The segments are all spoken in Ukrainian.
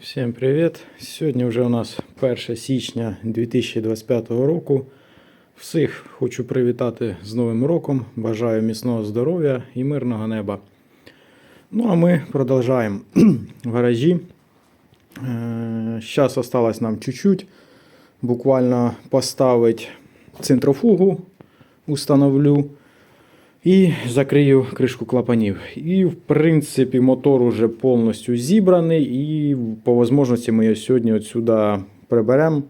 Всім привіт! Сьогодні вже у нас 1 січня 2025 року. Всіх хочу привітати з Новим роком. Бажаю міцного здоров'я і мирного неба. Ну а ми продовжуємо в гаражі. Зараз осталось нам чуть-чуть. Буквально поставити центрофугу, установлю. І закрию кришку клапанів. І, в принципі, мотор уже повністю зібраний. І по можливості ми його сьогодні отсюда приберемо.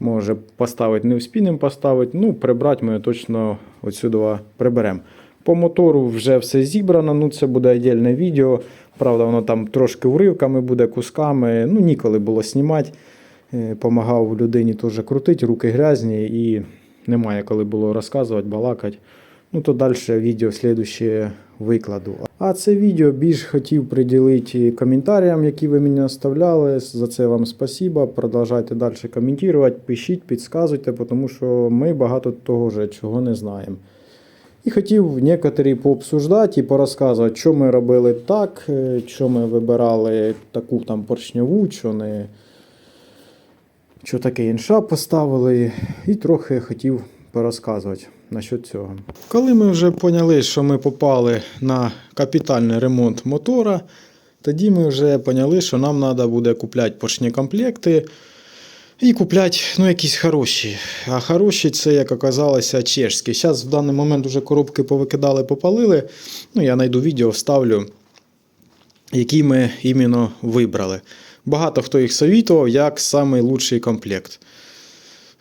Може поставити, не вспінемо поставити. Ну, прибрати ми його точно отсюда приберемо. По мотору вже все зібрано. Ну, це буде віддільне відео. Правда, воно там трошки уривками буде, кусками. Ну, ніколи було знімати. Е, Помагав людині теж крутити, руки грязні і немає коли було розказувати, балакати. Ну, то далі відео слідуще викладу. А це відео більш хотів приділити коментарям, які ви мені оставляли. За це вам спасибо. Продовжайте далі коментувати, пишіть, підказуйте, тому що ми багато того вже чого не знаємо. І хотів некоторі пообсуждати і порозказувати, що ми робили так, що ми вибирали таку там поршньову, що не що таке інша поставили, і трохи хотів порозказувати насчет цього. Коли ми вже поняли, що ми попали на капітальний ремонт мотора, тоді ми вже поняли, що нам треба буде купляти поршні комплекти і купляти ну, якісь хороші. А хороші це, як оказалося, чешські. Зараз в даний момент вже коробки повикидали, попалили. Ну, я знайду відео, вставлю, які ми іменно вибрали. Багато хто їх совітував як найкращий комплект.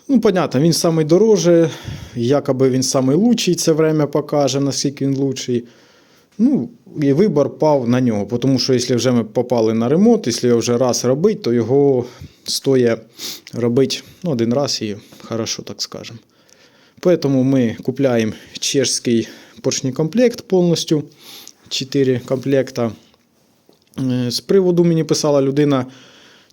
Ну, понятно, він самий дороже, якоби він самий лучший, це время покаже, наскільки він лучший. Ну, і вибір пав на нього, тому що якщо вже ми попали на ремонт, якщо його вже раз робити, то його стоїть робити ну, один раз і хорошо, так скажемо. Поэтому ми купляємо чешський поршній комплект повністю. 4 комплекта. Е, З приводу мені писала людина,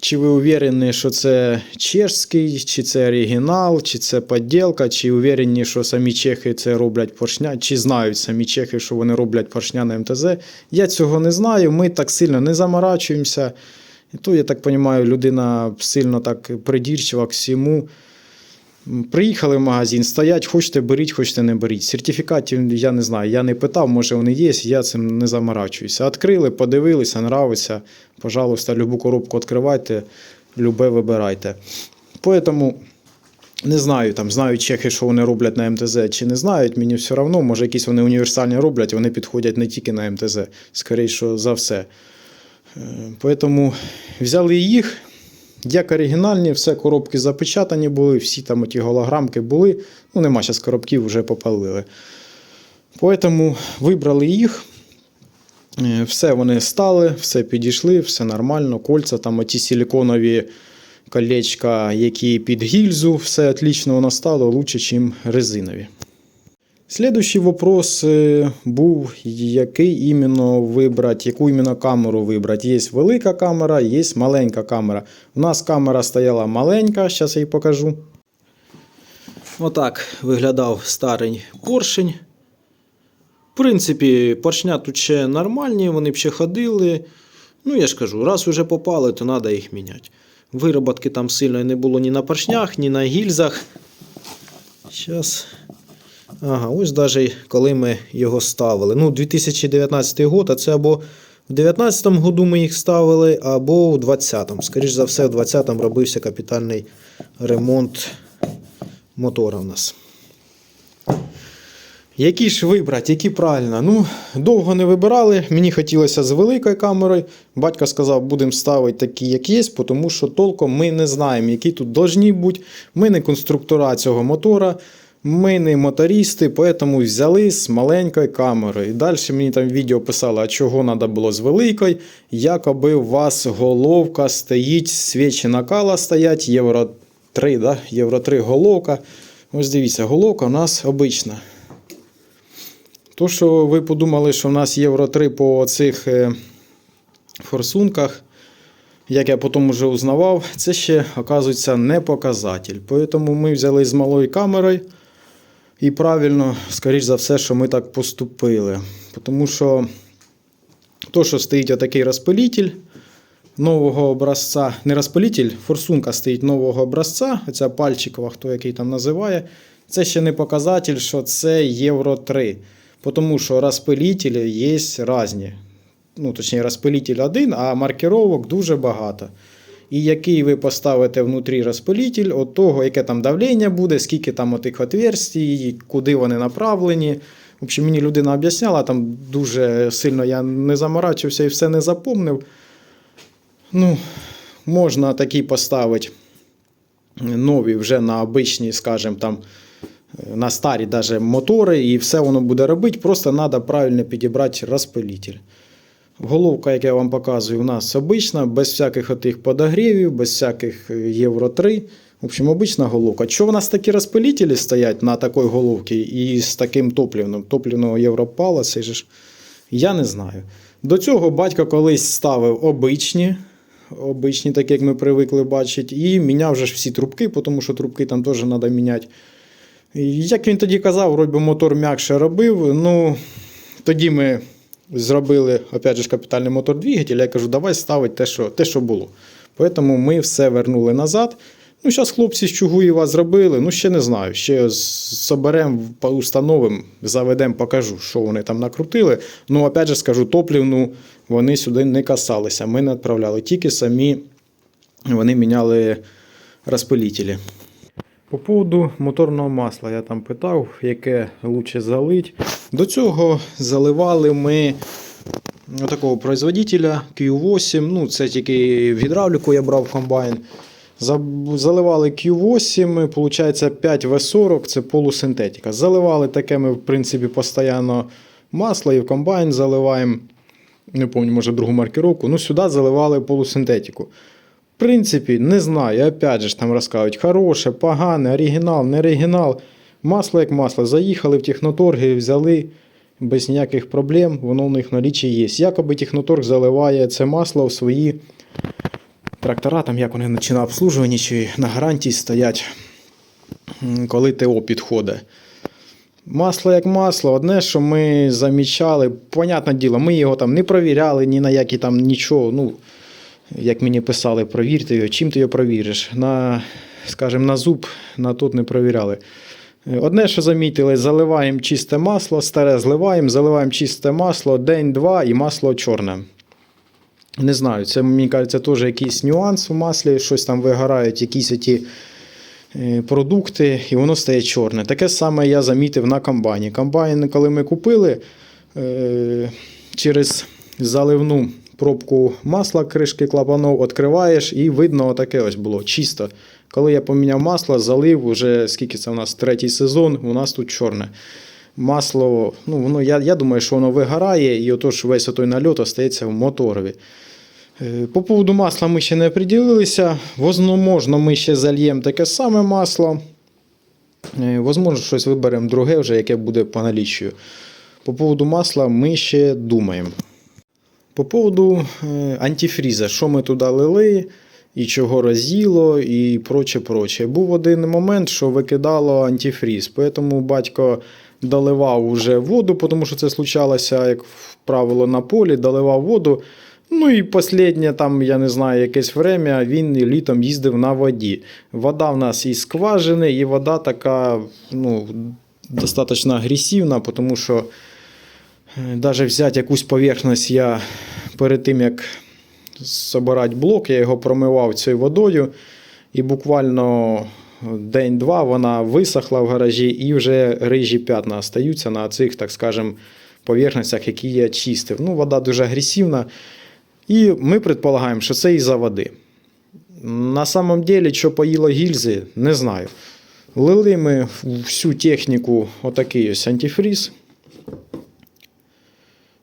чи ви уверені, що це чешський, чи це оригінал, чи це подділка, чи уверені, що самі чехи це роблять поршня, чи знають самі чехи, що вони роблять поршня на МТЗ. Я цього не знаю, ми так сильно не заморачуємося. І то, я так розумію, людина сильно так придірчива к всьому. Приїхали в магазин, стоять, хочете беріть, хочете не беріть. Сертифікатів я не знаю, я не питав, може вони є, я цим не заморачуюся. Відкрили, подивилися, нравиться. Пожалуйста, любу коробку відкривайте, любе вибирайте. Поэтому не знаю, там знають чехи, що вони роблять на МТЗ, чи не знають, мені все одно, може якісь вони універсальні роблять, вони підходять не тільки на МТЗ, скоріше за все. Е, Поэтому взяли їх. Як оригінальні, все коробки запечатані були, всі там ті голограмки були. Ну, нема зараз коробків, вже попалили. Поэтому вибрали їх. Е, Все вони стали, все підійшли, все нормально. Кольця, там оті силиконові колечка, які під гільзу, все отлично воно стало, лучше, ніж резинові. Следующий вопрос е, був, який іменно вибрати, яку іменно камеру вибрати. Є велика камера, є маленька камера. У нас камера стояла маленька, зараз я її покажу. Отак виглядав старий поршень. В принципі, поршня тут ще нормальні, вони б ще ходили. Ну, я ж кажу, раз уже попали, то треба їх міняти. Вироботки там сильно не було ні на поршнях, ні на гільзах. Зараз. Ага, ось навіть коли ми його ставили. Ну, 2019 год, а це або в 2019 году ми їх ставили, або в 20-му. Скоріше за все, в 20-му робився капітальний ремонт мотора в нас. Які ж вибрати, які правильно? Ну, довго не вибирали. Мені хотілося з великою камерою. Батько сказав, будемо ставити такі, як є, тому що толком ми не знаємо, які тут повинні бути. Ми не конструктора цього мотора. Ми не мотористи, поэтому взяли з маленькою камерою. І далі мені там відео писали, а чого треба було з великою. Якоби у вас головка стоїть, свічі накала стоять, євро 3, да? євро 3 головка. Ось дивіться, головка у нас обична. То, що ви подумали, що в нас євро 3 по цих е, форсунках, як я потім вже узнавав, це ще, оказується, не показатель. Тому ми взяли з малою камерою. І правильно, скоріш за все, що ми так поступили. Тому що то, що стоїть отакий розпилитель, нового образця, не розпилитель, форсунка стоїть нового образця, оця пальчикова, хто який там називає. Це ще не показатель, що це Євро 3. Тому що розпилителі є різні. Ну, точніше, розпилитель один, а маркировок дуже багато. І який ви поставите внутрі розпилитель, от того, яке там давлення буде, скільки там отих отверстій, куди вони направлені. В общем, мені людина об'ясняла, там дуже сильно я не заморачився і все не запомнив. Ну, можна такі поставити нові вже на обичні, скажімо, там, на старі даже мотори, і все воно буде робити. Просто треба правильно підібрати розпилитель. Головка, як я вам показую, у нас обична, без всяких отих подогрівів, без всяких е, Євро 3. В общем, обична головка. Чого в нас такі розпилителі стоять на такій головці і з таким топливним? Топливного Європала, ж я не знаю. До цього батько колись ставив обичні, обичні, так як ми привикли бачити, і міняв вже всі трубки, тому що трубки там теж треба міняти. Як він тоді казав, вроді мотор м'якше робив. Ну, тоді ми зробили опять же, капітальний мотор двигатель. Я кажу, давай ставити те, що, те, що було. Тому ми все вернули назад. Ну, зараз хлопці з Чугуєва зробили, ну ще не знаю. Ще соберемо, установимо, заведемо, покажу, що вони там накрутили. Ну, опять же скажу, топлівну вони сюди не касалися. Ми не відправляли. Тільки самі вони міняли розпилителі. По поводу моторного масла я там питав, яке краще залить. До цього заливали ми такого производителя Q8. Ну, це тільки в гідравліку я брав комбайн. Заливали Q8, виходить 5В40, це полусинтетика. Заливали таке ми, в принципі, постійно масло і в комбайн заливаємо. Не пам'ятаю, може другу маркировку. Ну, сюди заливали полусинтетику. В принципі, не знаю. Опять же там розказують, хороше, погане, оригінал, не оригінал. Масло як масло. Заїхали в техноторги, взяли без ніяких проблем, воно в них в налічі є. Якоби техноторг заливає це масло в свої трактора, там як вони на- обслужуванні чи на гарантії стоять, коли ТО підходить. Масло як масло, одне, що ми замічали, понятне діло, ми його там не провіряли, ні на які там нічого. Ну, як мені писали, провірте його, чим ти його провіриш. На, скажімо, на зуб на тут не провіряли. Е, Одне, що замітили, заливаємо чисте масло, старе зливаємо, заливаємо чисте масло, день-два і масло чорне. Не знаю, це мені кажеться теж якийсь нюанс у маслі, щось там вигорають, якісь ті продукти, і воно стає чорне. Таке саме я замітив на комбайні. Комбайн, коли ми купили, е, через заливну пробку масла кришки клапанов відкриваєш, і видно, таке ось було чисто. Коли я поміняв масло, залив, уже скільки це у нас третій сезон, у нас тут чорне. Масло, ну воно, я, я думаю, що воно вигорає, і отож весь той нальот остається в моторові. Е, По поводу масла ми ще не определилися. Возможно, ми ще зальємо таке саме масло. Е, Возможно, щось виберемо друге, вже, яке буде по наліччю. По поводу масла ми ще думаємо. По поводу е, антифріза, що ми туди лили, і чого роз'їло, і проче, проче. Був один момент, що викидало антифріз. Тому батько доливав уже воду, тому що це случалося, як правило, на полі, доливав воду. Ну і останнє, там, я не знаю, якесь время він літом їздив на воді. Вода в нас із скважини, і вода така ну, достатньо агресивна, тому що навіть взяти якусь поверхність я перед тим, як збирати блок, я його промивав цією водою. І буквально день-два вона висохла в гаражі, і вже рижі п'ятна остаються на цих, так скажем, поверхностях, які я чистив. Ну, вода дуже агресивна. І ми предполагаємо, що це із-за води. На самом деле, що поїло гільзи, не знаю. Лили ми всю техніку отакий ось антифріз.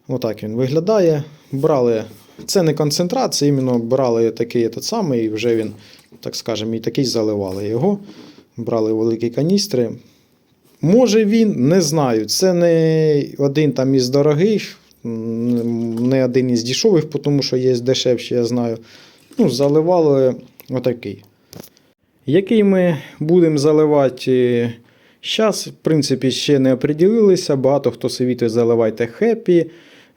Отак він виглядає. Брали. Це не концентрат, це іменно брали такий этот самий, і вже він, так скажемо, і такий заливали його. Брали великі каністри. Може він, не знаю. Це не один там із дорогих, не один із дешевих, тому що є дешевші, я знаю. Ну, заливали отакий. Який ми будемо заливати зараз, в принципі, ще не оприділилися. Багато хто совітує заливайте хеппі.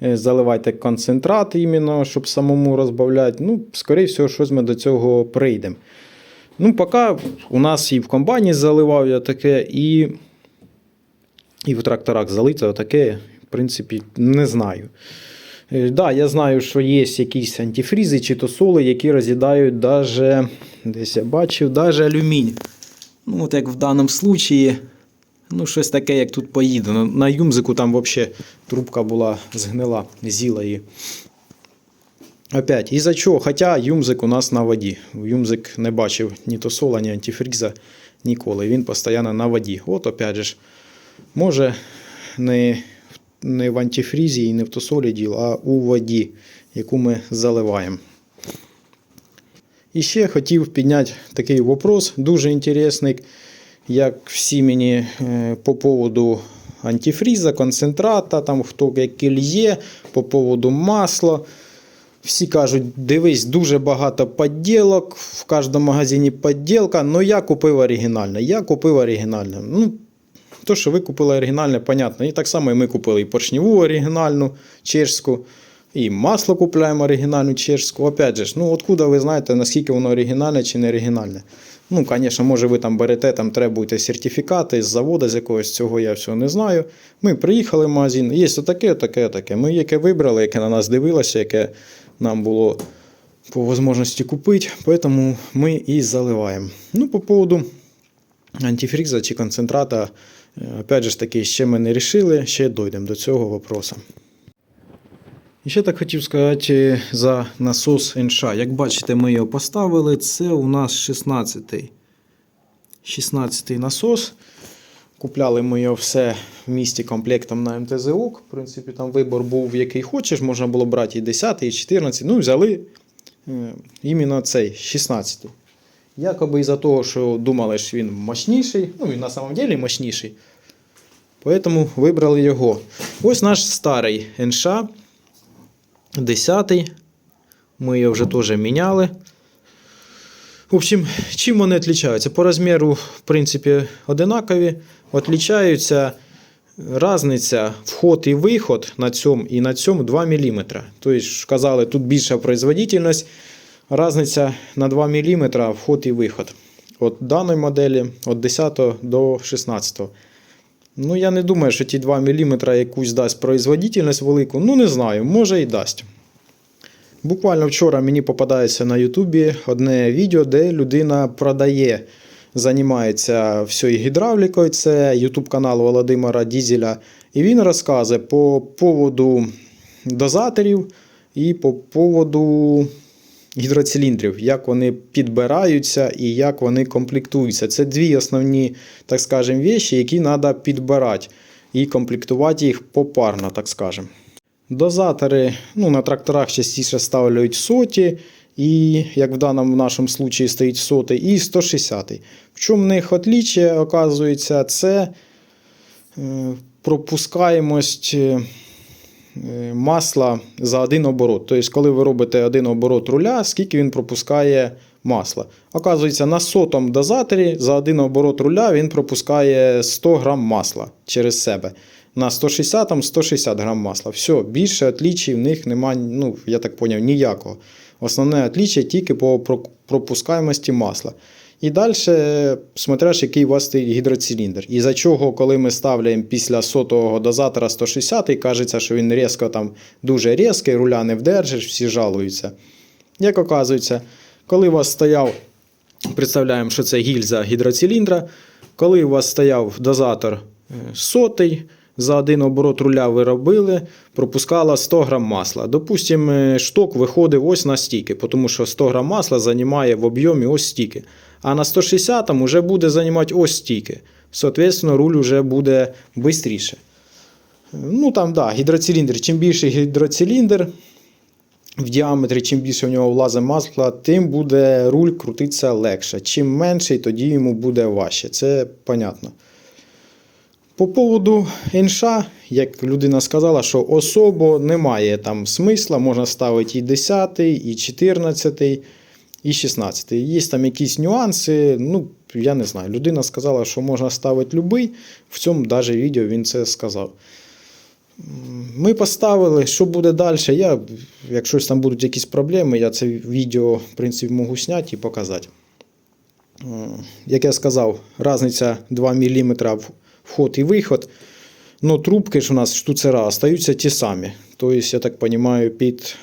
Е, заливайте концентрат, іменно, щоб самому розбавляти. Ну, скоріше всього, щось ми до цього прийдемо. Ну, поки у нас і в комбайні заливав я таке, і, і в тракторах залито таке, в принципі, не знаю. Так, да, я знаю, що є якісь антифрізи чи то соли, які роз'їдають даже, десь я бачив, даже алюмінь. Ну, от як в даному случаї, ну, щось таке, як тут поїде. На, юмзику там взагалі трубка була згнила, з'їла її. Опять, із-за чого? Хоча юмзик у нас на воді. Юмзик не бачив ні то сола, ні антифріза ніколи. Він постійно на воді. От опять же, може не, не в антифрізі і не в тосолі діло, а у воді, яку ми заливаємо. І ще хотів підняти такий вопрос, дуже інтересний, як всі мені е, по поводу антифріза, концентрата, там хто який є, по поводу масла. Всі кажуть, дивись, дуже багато подділок, в кожному магазині подділка, але я купив оригінальне. Я купив оригінальне. Ну, то, що ви купили оригінальне, понятно. І так само і ми купили і поршневу оригінальну чешську, і масло купляємо оригінальну чешську. Опять же, ну откуда ви знаєте, наскільки воно оригінальне чи не оригінальне? Ну, звісно, може ви там берете, там требуєте сертифікати з заводу, з якогось цього я всього не знаю. Ми приїхали в магазин, є отаке, таке, таке. Ми яке вибрали, яке на нас дивилося, яке нам було по можливості купити, тому ми і заливаємо. Ну, по поводу антифріза чи концентрата, е, опять же таки, ще ми не рішили, ще дійдемо до цього вопроса. І ще так хотів сказати за насос НШ. Як бачите, ми його поставили. Це у нас 16-й 16 насос. Купляли ми його все в місті комплектом на МТЗУК. В принципі, там вибор був який хочеш, можна було брати і 10, і 14. Ну, взяли е, іменно цей 16. Якоби із-за того, що думали, що він мощніший, ну він на самом деле мощніший. Поэтому вибрали його. Ось наш старий НШ 10. Ми його вже теж міняли. В общем, чим вони відрізняються? По розміру, в принципі, одинакові. Отлічаються різниця вход і виход на цьому і на цьому 2 мм. Тобто, казали, тут більша производительність. Різниця на 2 мм вход і виход. От даної моделі від 10 до 16. Ну, я не думаю, що ті 2 мм якусь дасть производительність велику. Ну, не знаю, може і дасть. Буквально вчора мені попадається на Ютубі одне відео, де людина продає, займається всією гідравлікою. Це Ютуб канал Володимира Дізеля. І він розказує по поводу дозаторів і по поводу гідроциліндрів, як вони підбираються і як вони комплектуються. Це дві основні, так скажемо, віші, які треба підбирати і комплектувати їх попарно, так скажемо. Дозатори ну, на тракторах частіше ставлять соті, і, як в даному нашому случаї стоїть сотий, і 160. В чому в них отліччя, оказується, це е, пропускаємость масла за один оборот. Тобто, коли ви робите один оборот руля, скільки він пропускає масла. Оказується, на сотому дозаторі за один оборот руля він пропускає 100 грам масла через себе. На 160 160 грам масла. Все, більше отлічій в них немає, ну, я так зрозумів, ніякого. Основне отліччя тільки по пропускаємості масла. І далі, смотряш, який у вас стоїть гідроциліндр. І за чого, коли ми ставляємо після сотого дозатора 160, і кажеться, що він різко там дуже різкий, руля не вдержиш, всі жалуються. Як оказується, коли у вас стояв, представляємо, що це гільза гідроциліндра, коли у вас стояв дозатор сотий, за один оборот руля ви робили, пропускала 100 грам масла. Допустимо, шток виходив ось на стільки, тому що 100 грам масла займає в об'ємі ось стільки. А на 160 вже буде займати ось стільки. Соответственно, руль вже буде швидше. Ну там, да, гідроциліндр. Чим більший гідроциліндр в діаметрі, чим більше в нього влазить масла, тим буде руль крутитися легше. Чим менший, тоді йому буде важче. Це понятно. По поводу інша, як людина сказала, що особо немає там смисла, можна ставити і 10, і 14, і 16. Є там якісь нюанси, ну, я не знаю. Людина сказала, що можна ставити будь-який, в цьому навіть відео він це сказав. Ми поставили, що буде далі. Я, якщо там будуть якісь проблеми, я це відео в принципі, можу зняти і показати. Як я сказав, різниця 2 мм вход і виход. Ну, трубки ж у нас штуцера остаються ті самі. Тобто, я так розумію, під.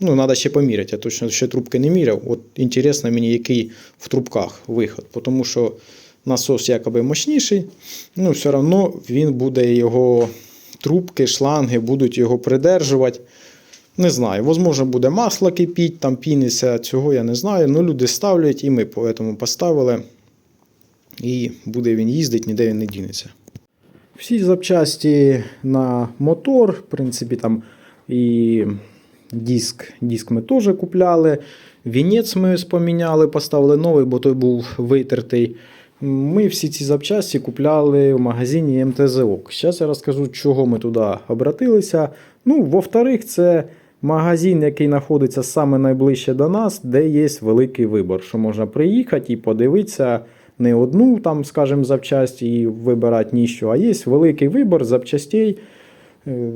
Ну, треба ще поміряти. Я точно ще трубки не міряв. От інтересно мені, який в трубках виход. Тому що насос якоби мощніший, ну, все одно він буде його трубки, шланги будуть його придержувати. Не знаю, можливо, буде масло кипіть, там піниться, цього я не знаю. Ну, люди ставлять, і ми поэтому поставили. І буде він їздити, ніде він не дінеться. Всі запчасті на мотор, в принципі, там і диск, диск ми теж купляли. Вінець ми поміняли, поставили новий, бо той був витертий. Ми всі ці запчасті купляли в магазині МТЗОК. Зараз я розкажу, чого ми туди обратилися. Ну, во-вторых, це магазин, який знаходиться саме найближче до нас, де є великий вибір, що можна приїхати і подивитися не одну, там, скажімо, запчасть і вибирати ніщо, а є великий вибір запчастей, е,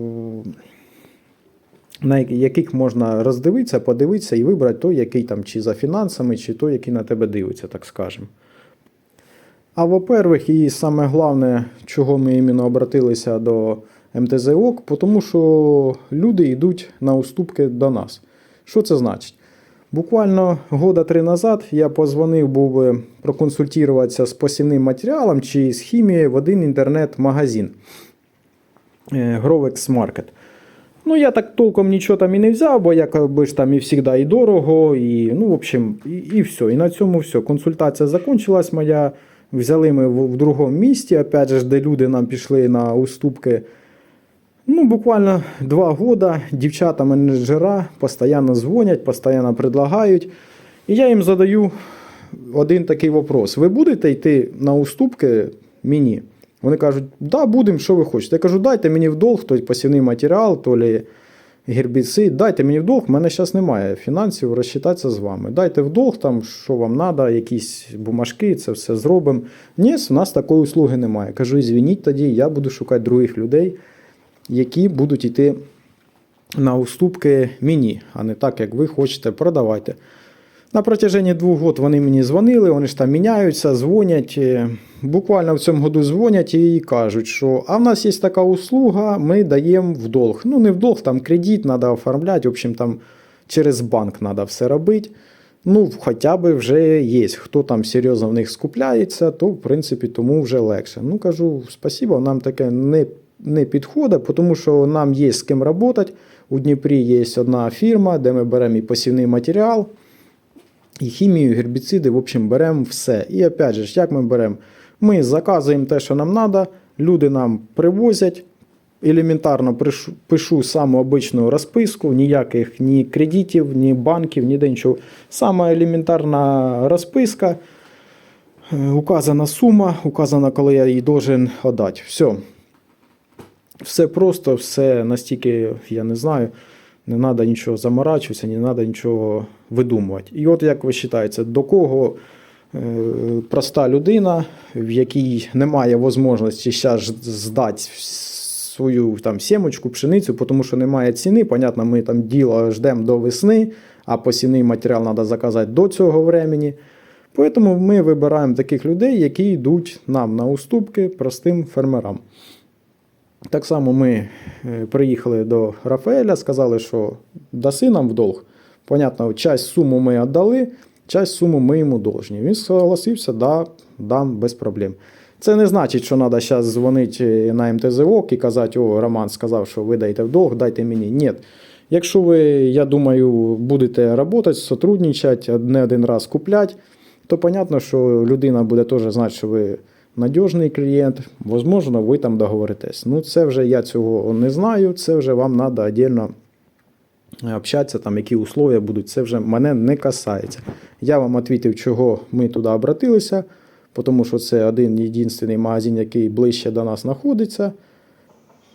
на яких можна роздивитися, подивитися і вибрати той, який там чи за фінансами, чи той, який на тебе дивиться, так скажемо. А во-первых, і саме головне, чого ми іменно обратилися до МТЗОК, тому що люди йдуть на уступки до нас. Що це значить? Буквально года три назад я позвонив був проконсультуватися з посівним матеріалом чи з хімією в один інтернет-магазин е, Grovex Market. Ну, я так толком нічого там і не взяв, бо якби ж там і завжди і дорого, і ну, в общем, і, і все. І на цьому все. Консультація закончилась моя. Взяли ми в, в другому місті, опять же, де люди нам пішли на уступки. Ну, буквально два года дівчата-менеджера постійно дзвонять, постійно предлагають. І я їм задаю один такий вопрос: ви будете йти на уступки мені? Вони кажуть, да, будемо, що ви хочете. Я кажу, дайте мені в долг той посівний матеріал, то лі гербіцид, дайте мені в долг, в мене зараз немає фінансів розчитатися з вами. Дайте в долг, там, що вам треба, якісь бумажки, це все зробимо. Ні, у нас такої услуги немає. Кажу, звініть тоді, я буду шукати других людей, які будуть йти на уступки мені, а не так, як ви хочете, продавайте. На протяженні двох років вони мені дзвонили, вони ж там міняються, дзвонять. Е, Буквально в цьому году дзвонять і кажуть, що а в нас є така услуга, ми даємо в долг. Ну, не в долг, там кредит треба оформляти, в общем, там через банк треба все робити. Ну, хоча б вже є. Хто там серйозно в них скупляється, то в принципі тому вже легше. Ну, кажу, спасибо, нам таке не, не підходить, тому що нам є з ким працювати. У Дніпрі є одна фірма, де ми беремо і посівний матеріал, і хімію, і гербіциди, в общем, беремо все. І опять же, як ми беремо? Ми заказуємо те, що нам треба, люди нам привозять. Елементарно пишу, пишу саму обичну розписку, ніяких ні кредитів, ні банків, ніде нічого. Сама елементарна розписка, е, указана сума, указано, коли я її должен віддати. Все. Все просто, все настільки, я не знаю, не треба нічого заморачуватися, не треба нічого видумувати. І от як ви вважаєте, до кого е, проста людина, в якій немає можливості зараз здати свою там сімочку, пшеницю, тому що немає ціни. Понятно, ми там діло ждемо до весни, а посівний матеріал треба заказати до цього времени. Тому ми вибираємо таких людей, які йдуть нам на уступки простим фермерам. Так само ми е, приїхали до Рафаеля, сказали, що даси нам в долг. Понятно, часть суму ми віддали, часть суму ми йому должні. Він согласився, да, дам без проблем. Це не значить, що треба зараз дзвонити на МТЗОК і казати, о, Роман сказав, що ви даєте в долг, дайте мені. Ні. Якщо ви, я думаю, будете працювати, сотрудничати, не один раз купляти, то понятно, що людина буде теж знати, що ви надіжний клієнт, можливо, ви там договоритесь. Ну, це вже я цього не знаю, це вже вам треба віддільно общатися, там, які условия будуть, це вже мене не касається. Я вам відповів, чого ми туди обратилися, тому що це один єдиний магазин, який ближче до нас знаходиться.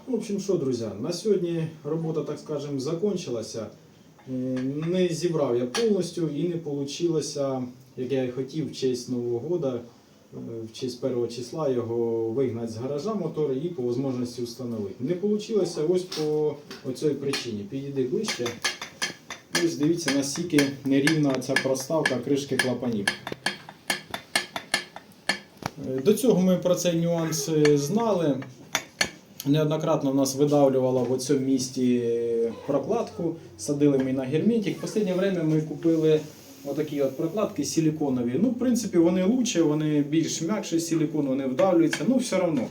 В общем, що, друзі, на сьогодні робота, так скажемо, закончилася. Е, Не зібрав я повністю і не вийшло, як я і хотів, в честь Нового року в честь першого числа його вигнати з гаража мотор і по можливості встановити. Не вийшло ось по оцій причині. Підійди ближче. Ось дивіться, наскільки нерівна ця проставка кришки клапанів. До цього ми про цей нюанс е, знали. Неоднократно в нас видавлювало в цьому місті прокладку, садили ми на герметик. В останнє время ми купили отакі от прокладки силіконові. Ну, в принципі, вони лучше, вони більш м'якші силікон, вони вдавлюються, ну все одно.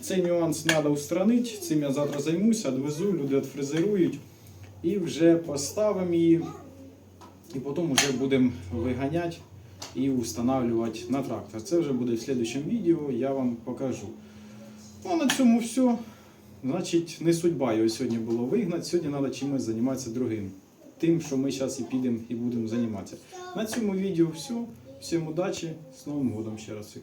Цей нюанс треба устранити. Цим я завтра займуся, відвезу, люди відфрезерують і вже поставимо її. І потім вже будемо виганяти і встановлювати на трактор. Це вже буде в слідчому відео, я вам покажу. Ну, на цьому все. Значить, не судьба його сьогодні було вигнати. Сьогодні треба чимось займатися другим. Тим, що ми зараз і підемо і будемо займатися. На цьому відео все. Всім удачі, з Новим годом ще раз. всіх.